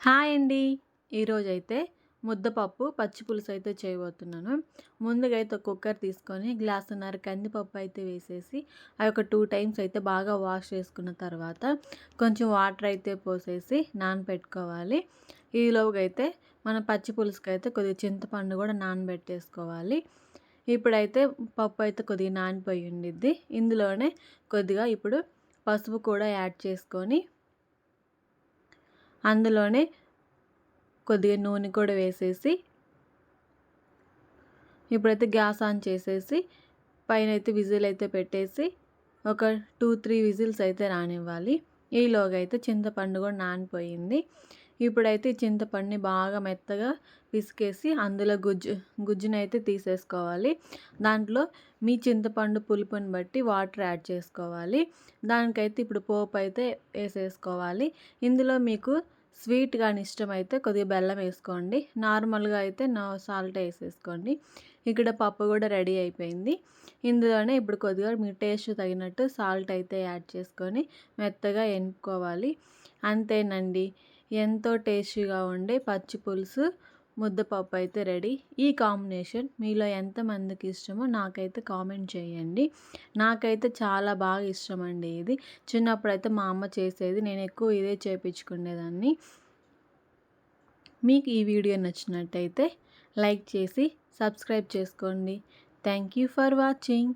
Hi అండి. ఈరోజైతే ముద్దపప్పు పచ్చి పులుసు అయితే చేయబోతున్నాను. ముందుగా అయితే కుక్కర్ తీసుకొని గ్లాసున్నర కందిపప్పు అయితే వేసేసి అవి ఒక టూ టైమ్స్ అయితే బాగా వాష్ చేసుకున్న తర్వాత కొంచెం వాటర్ అయితే పోసేసి నానబెట్టుకోవాలి ఈలోగా అయితే మన పచ్చి పులుసుకి అయితే కొద్దిగా చింతపండు కూడా నానబెట్టేసుకోవాలి. ఇప్పుడైతే పప్పు అయితే కొద్దిగా నానిపోయి ఉండిద్ది. ఇందులోనే కొద్దిగా ఇప్పుడు పసుపు కూడా యాడ్ చేసుకొని అందులోనే కొద్దిగా నూనె కూడా వేసేసి ఇప్పుడైతే గ్యాస్ ఆన్ చేసేసి పైన అయితే విజిల్ అయితే పెట్టేసి ఒక టూ త్రీ విజిల్స్ అయితే రానివ్వాలి. ఈలోగా అయితే చింతపండు కూడా నానిపోయింది. ఇప్పుడైతే చింతపండుని బాగా మెత్తగా పిసికేసి అందులో గుజ్జు గుజ్జునైతే తీసేసుకోవాలి. దాంట్లో మీ చింతపండు పులుపుని బట్టి వాటర్ యాడ్ చేసుకోవాలి. దానికైతే ఇప్పుడు పోపు అయితే వేసేసుకోవాలి. ఇందులో మీకు స్వీట్ కానీ ఇష్టమైతే కొద్దిగా బెల్లం వేసుకోండి. నార్మల్గా అయితే నా సాల్ట్ వేసేసుకోండి. ఇక్కడ పప్పు కూడా రెడీ అయిపోయింది. ఇందులోనే ఇప్పుడు కొద్దిగా మీ టేస్ట్ తగినట్టు సాల్ట్ అయితే యాడ్ చేసుకొని మెత్తగా ఎనుకోవాలి అంతేనండి. ఎంతో టేస్టీగా ఉండే పచ్చి పులుసు ముద్దపప్పు అయితే రెడీ. ఈ కాంబినేషన్ మీలో ఎంతమందికి ఇష్టమో నాకైతే కామెంట్ చేయండి. నాకైతే చాలా బాగా ఇష్టం అండి ఇది. చిన్నప్పుడు అయితే మా అమ్మ చేసేది నేను ఎక్కువ ఇదే చేయించుకునేదాన్ని మీకు ఈ వీడియో నచ్చినట్టయితే లైక్ చేసి సబ్స్క్రైబ్ చేసుకోండి. Thank you for watching.